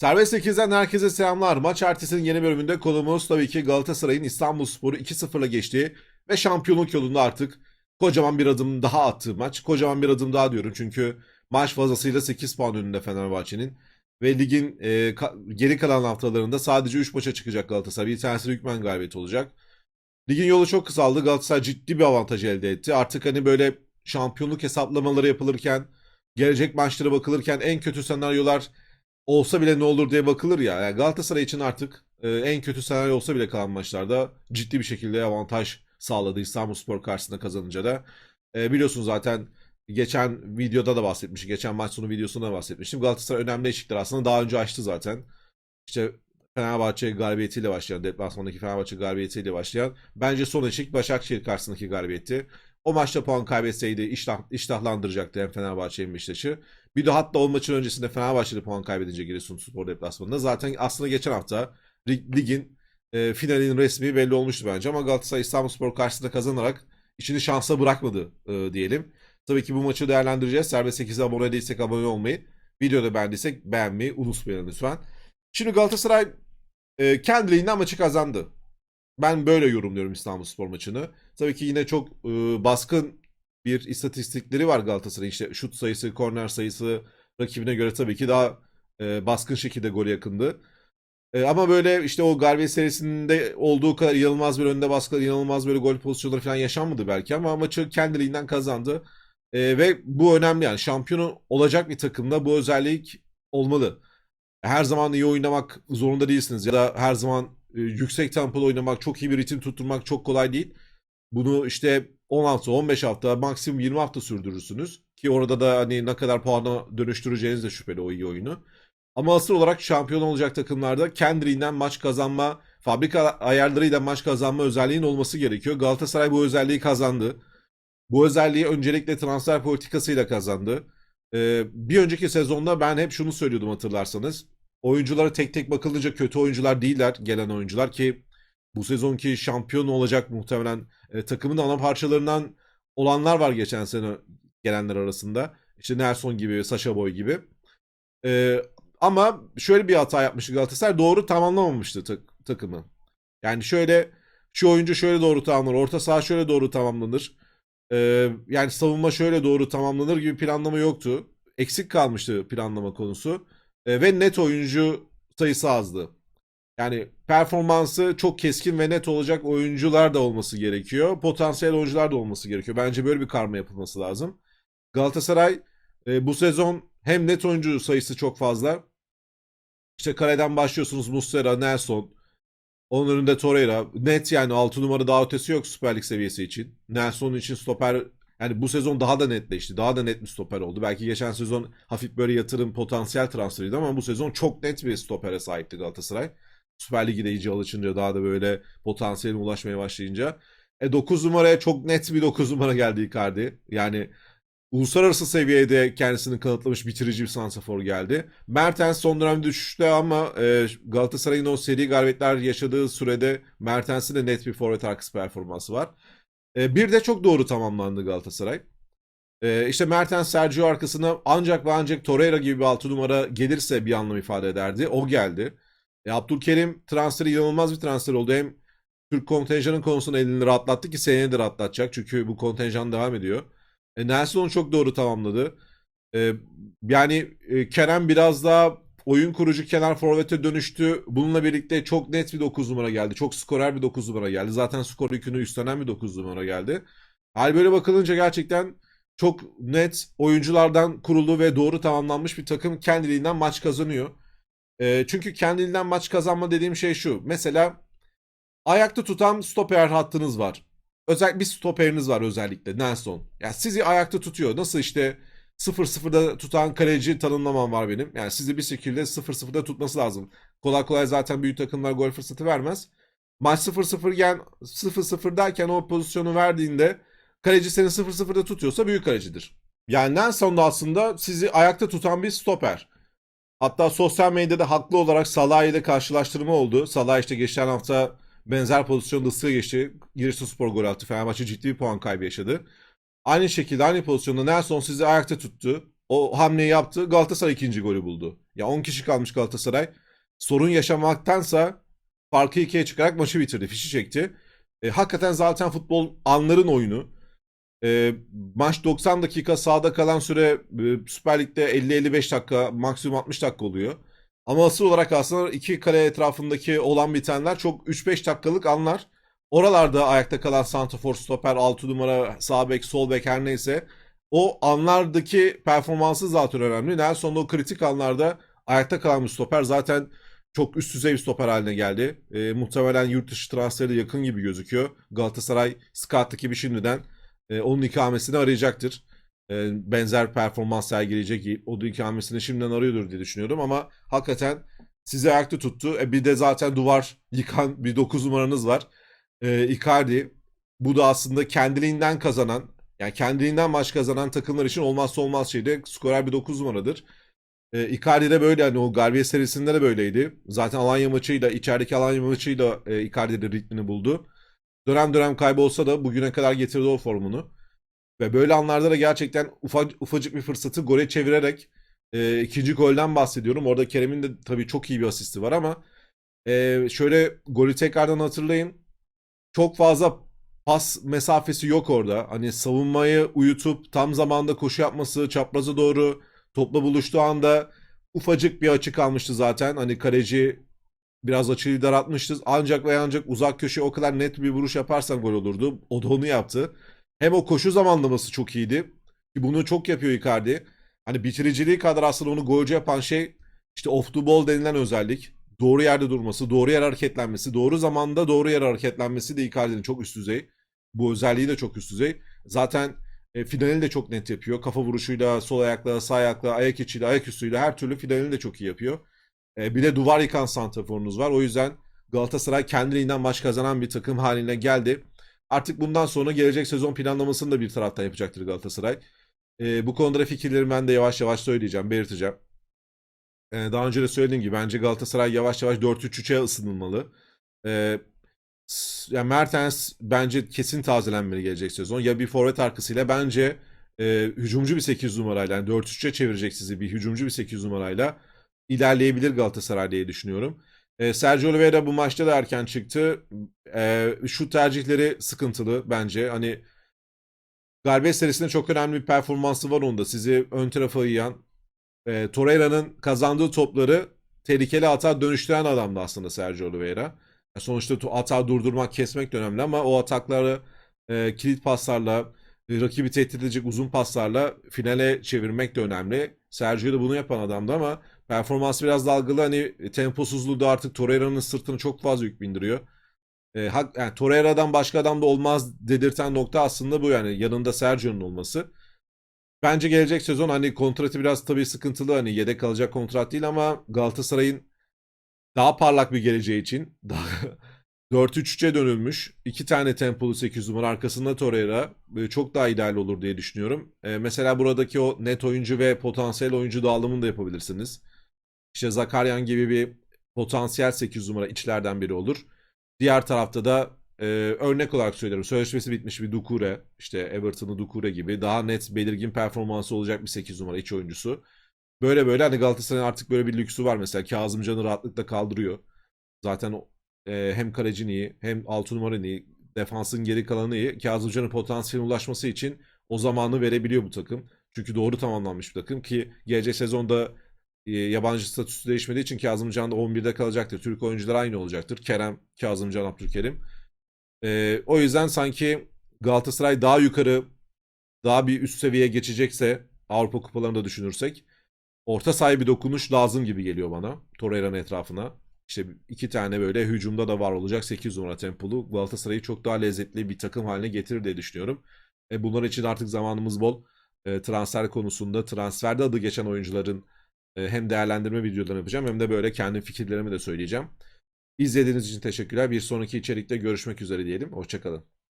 Serbest 8'den herkese selamlar. Maç ertesinin yeni bölümünde konumuz tabii ki Galatasaray'ın İstanbulspor'u 2-0'la geçtiği ve şampiyonluk yolunda artık kocaman bir adım daha attığı maç. Kocaman bir adım daha diyorum çünkü maç fazlasıyla 8 puan önünde Fenerbahçe'nin. Ve ligin e, ka- geri kalan haftalarında sadece 3 maça çıkacak Galatasaray. Bir tanesi hükmen galibiyet olacak. Ligin yolu çok kısaldı. Galatasaray ciddi bir avantaj elde etti. Artık hani böyle şampiyonluk hesaplamaları yapılırken, gelecek maçlara bakılırken en kötü senaryolar olsa bile ne olur diye bakılır ya. Yani Galatasaray için artık e, en kötü senaryo olsa bile kalan maçlarda ciddi bir şekilde avantaj sağladı İstanbulspor karşısında kazanınca da. E, biliyorsunuz zaten geçen videoda da bahsetmiştim. Geçen maç sonu videosunda da bahsetmiştim. Galatasaray önemli eşikler aslında daha önce açtı zaten. İşte Fenerbahçe galibiyetiyle başlayan, deplasmandaki Fenerbahçe galibiyetiyle başlayan bence son eşik Başakşehir karşısındaki galibiyetti. O maçta puan kaybetseydi iştah, iştahlandıracaktı hem Fenerbahçe hem Beşiktaş'ı. Bir de hatta o maçın öncesinde Fenerbahçe'de puan kaybedince Giresunspor deplasmanında. Zaten aslında geçen hafta lig- ligin e, finalinin resmi belli olmuştu bence. Ama Galatasaray İstanbulspor karşısında kazanarak işini şansa bırakmadı e, diyelim. Tabii ki bu maçı değerlendireceğiz. Serbest 8'e abone değilsek abone olmayı, videoda beğendiysek beğenmeyi unutmayalım lütfen. Şimdi Galatasaray e, kendiliğinden maçı kazandı. Ben böyle yorumluyorum İstanbulspor maçını. Tabii ki yine çok e, baskın bir istatistikleri var Galatasaray'ın. İşte şut sayısı, korner sayısı rakibine göre tabii ki daha e, baskın şekilde gole yakındı. E, ama böyle işte o galibiyet serisinde olduğu kadar inanılmaz bir önde baskı, inanılmaz böyle gol pozisyonları falan yaşanmadı belki ama maçı kendiliğinden kazandı. E, ve bu önemli yani şampiyonu olacak bir takımda bu özellik olmalı. Her zaman iyi oynamak zorunda değilsiniz ya da her zaman yüksek tempolu oynamak, çok iyi bir ritim tutturmak çok kolay değil. Bunu işte 16-15 hafta, maksimum 20 hafta sürdürürsünüz. Ki orada da hani ne kadar puana dönüştüreceğiniz de şüpheli o iyi oyunu. Ama asıl olarak şampiyon olacak takımlarda kendiliğinden maç kazanma, fabrika ayarlarıyla maç kazanma özelliğinin olması gerekiyor. Galatasaray bu özelliği kazandı. Bu özelliği öncelikle transfer politikasıyla kazandı. Ee, bir önceki sezonda ben hep şunu söylüyordum hatırlarsanız. Oyunculara tek tek bakılınca kötü oyuncular değiller gelen oyuncular ki bu sezonki şampiyon olacak muhtemelen e, takımın ana parçalarından olanlar var geçen sene gelenler arasında. İşte Nelson gibi, Sasha Boy gibi. E, ama şöyle bir hata yapmıştı Galatasaray. Doğru tamamlamamıştı tak- takımı. Yani şöyle şu oyuncu şöyle doğru tamamlanır. Orta saha şöyle doğru tamamlanır. E, yani savunma şöyle doğru tamamlanır gibi planlama yoktu. Eksik kalmıştı planlama konusu. E, ve net oyuncu sayısı azdı. Yani performansı çok keskin ve net olacak oyuncular da olması gerekiyor. Potansiyel oyuncular da olması gerekiyor. Bence böyle bir karma yapılması lazım. Galatasaray e, bu sezon hem net oyuncu sayısı çok fazla. İşte kaleden başlıyorsunuz Muslera, Nelson. Onun önünde Torreira. Net yani 6 numara daha ötesi yok Süper Lig seviyesi için. Nelson için stoper yani bu sezon daha da netleşti. Daha da net bir stoper oldu. Belki geçen sezon hafif böyle yatırım potansiyel transferiydi ama bu sezon çok net bir stopere sahipti Galatasaray. Süper Lig'e de iyice alışınca daha da böyle potansiyeline ulaşmaya başlayınca. E 9 numaraya çok net bir 9 numara geldi Icardi. Yani uluslararası seviyede kendisini kanıtlamış bitirici bir sansafor geldi. Mertens son dönemde düşüşte ama e, Galatasaray'ın o seri galibiyetler yaşadığı sürede Mertens'in de net bir forvet arkası performansı var. E, bir de çok doğru tamamlandı Galatasaray. E, işte Mertens Sergio arkasına ancak ve ancak Torreira gibi bir 6 numara gelirse bir anlam ifade ederdi. O geldi. E, Abdülkerim transferi inanılmaz bir transfer oldu. Hem Türk kontenjanın konusunda elini rahatlattı ki seneye de rahatlatacak. Çünkü bu kontenjan devam ediyor. E, Nelson onu çok doğru tamamladı. E, yani e, Kerem biraz daha oyun kurucu kenar forvete dönüştü. Bununla birlikte çok net bir 9 numara geldi. Çok skorer bir 9 numara geldi. Zaten skor yükünü üstlenen bir 9 numara geldi. Hal böyle bakılınca gerçekten çok net oyunculardan kurulu ve doğru tamamlanmış bir takım kendiliğinden maç kazanıyor. E, çünkü kendiliğinden maç kazanma dediğim şey şu. Mesela ayakta tutan stoper hattınız var. Özel bir stoperiniz var özellikle Nelson. Yani sizi ayakta tutuyor. Nasıl işte 0-0'da tutan kaleci tanımlamam var benim. Yani sizi bir şekilde 0-0'da tutması lazım. Kolay kolay zaten büyük takımlar gol fırsatı vermez. Maç 0-0 gen 0-0 derken o pozisyonu verdiğinde kaleci seni 0-0'da tutuyorsa büyük kalecidir. Yani da aslında sizi ayakta tutan bir stoper. Hatta sosyal medyada haklı olarak Salah ile karşılaştırma oldu. Salah işte geçen hafta benzer pozisyonda ısıya geçti. Giresunspor gol attı. Fenerbahçe ciddi bir puan kaybı yaşadı. Aynı şekilde aynı pozisyonda Nelson sizi ayakta tuttu. O hamleyi yaptı. Galatasaray ikinci golü buldu. Ya 10 kişi kalmış Galatasaray. Sorun yaşamaktansa farkı ikiye çıkarak maçı bitirdi. Fişi çekti. E, hakikaten zaten futbol anların oyunu. E, maç 90 dakika sahada kalan süre e, Süper Lig'de 50-55 dakika maksimum 60 dakika oluyor. Ama asıl olarak aslında iki kale etrafındaki olan bitenler çok 3-5 dakikalık anlar. Oralarda ayakta kalan santrafor, stoper, 6 numara, sağ bek, her neyse o anlardaki performansı zaten önemli. En sonunda o kritik anlarda ayakta kalan bir stoper zaten çok üst düzey bir stoper haline geldi. E, muhtemelen yurt dışı transferi de yakın gibi gözüküyor. Galatasaray scout ekibi şimdiden e, onun ikamesini arayacaktır. E, benzer performans sergileyecek. O da ikamesini şimdiden arıyordur diye düşünüyorum ama hakikaten sizi ayakta tuttu. E, bir de zaten duvar yıkan bir 9 numaranız var. E, Icardi. Bu da aslında kendiliğinden kazanan yani kendiliğinden maç kazanan takımlar için olmazsa olmaz şeydi. Skorer bir 9 numaradır. E, Icardi de böyle hani o galibiyet serisinde de böyleydi. Zaten Alanya maçıyla içerideki Alanya maçıyla e, Icardi de ritmini buldu. Dönem dönem kaybolsa da bugüne kadar getirdi o formunu. Ve böyle anlarda da gerçekten ufak, ufacık bir fırsatı gole çevirerek e, ikinci golden bahsediyorum. Orada Kerem'in de tabii çok iyi bir asisti var ama e, şöyle golü tekrardan hatırlayın. Çok fazla pas mesafesi yok orada. Hani savunmayı uyutup tam zamanda koşu yapması, çapraza doğru topla buluştuğu anda ufacık bir açı kalmıştı zaten. Hani kaleci biraz açıyı daraltmıştı. Ancak ve ancak uzak köşeye o kadar net bir vuruş yaparsan gol olurdu. O da onu yaptı. Hem o koşu zamanlaması çok iyiydi. Ki bunu çok yapıyor Icardi. Hani bitiriciliği kadar aslında onu golcü yapan şey işte off the ball denilen özellik. Doğru yerde durması, doğru yer hareketlenmesi, doğru zamanda doğru yer hareketlenmesi de Icardi'nin çok üst düzey. Bu özelliği de çok üst düzey. Zaten e, finalini de çok net yapıyor. Kafa vuruşuyla, sol ayakla, sağ ayakla, ayak içiyle, ayak üstüyle her türlü finalini de çok iyi yapıyor. E, bir de duvar yıkan santraforunuz var. O yüzden Galatasaray kendiliğinden maç kazanan bir takım haline geldi. Artık bundan sonra gelecek sezon planlamasını da bir taraftan yapacaktır Galatasaray. E, bu konuda da fikirlerimi ben de yavaş yavaş söyleyeceğim, belirteceğim. E, daha önce de söylediğim gibi bence Galatasaray yavaş yavaş 4-3-3'e ısınılmalı. E, s- yani Mertens bence kesin tazelenmeli gelecek sezon. Ya bir forvet arkasıyla bence e, hücumcu bir 8 numarayla yani 4-3'e çevirecek sizi bir hücumcu bir 8 numarayla ilerleyebilir Galatasaray diye düşünüyorum. E, Sergio Oliveira bu maçta da erken çıktı. E, şu tercihleri sıkıntılı bence. Hani galibiyet serisinde çok önemli bir performansı var onda. Sizi ön tarafa yiyen e, Torreira'nın kazandığı topları tehlikeli hata dönüştüren adamdı aslında Sergio Oliveira. Ya Sonuçta hata durdurmak, kesmek de önemli ama o atakları e, kilit paslarla, e, rakibi tehdit edecek uzun paslarla finale çevirmek de önemli. Sergio da bunu yapan adamdı ama performans biraz dalgalı. Hani temposuzluğu da artık Torreira'nın sırtını çok fazla yük bindiriyor. E, hak, yani Torreira'dan başka adam da olmaz dedirten nokta aslında bu yani yanında Sergio'nun olması. Bence gelecek sezon hani kontratı biraz tabii sıkıntılı hani yedek kalacak kontrat değil ama Galatasaray'ın daha parlak bir geleceği için daha 4-3-3'e dönülmüş. iki tane tempolu 8 numara arkasında Torreira e, çok daha ideal olur diye düşünüyorum. E, mesela buradaki o net oyuncu ve potansiyel oyuncu dağılımını da yapabilirsiniz. İşte Zakaryan gibi bir potansiyel 8 numara içlerden biri olur. Diğer tarafta da e, örnek olarak söylüyorum. Sözleşmesi bitmiş bir Dukure, işte Everton'ı Dukure gibi daha net belirgin performansı olacak bir 8 numara iç oyuncusu. Böyle böyle hani Galatasaray'ın artık böyle bir lüksü var mesela. Kazımcan'ı rahatlıkla kaldırıyor. Zaten e, hem kalecin iyi hem 6 numaranın iyi. Defansın geri kalanı iyi. Kazımcan'ın potansiyeline ulaşması için o zamanı verebiliyor bu takım. Çünkü doğru tamamlanmış bir takım ki gelecek sezonda e, yabancı statüsü değişmediği için Kazımcan da 11'de kalacaktır. Türk oyuncular aynı olacaktır. Kerem, Kazımcan, Abdülkerim. E, o yüzden sanki Galatasaray daha yukarı, daha bir üst seviyeye geçecekse Avrupa kupalarını da düşünürsek orta sahaya bir dokunuş lazım gibi geliyor bana. Torreira'nın etrafına. İşte iki tane böyle hücumda da var olacak 8 numara tempolu. Galatasaray'ı çok daha lezzetli bir takım haline getirir diye düşünüyorum. E bunlar için artık zamanımız bol. E, transfer konusunda transferde adı geçen oyuncuların e, hem değerlendirme videolarını yapacağım hem de böyle kendi fikirlerimi de söyleyeceğim. İzlediğiniz için teşekkürler. Bir sonraki içerikte görüşmek üzere diyelim. Hoşçakalın.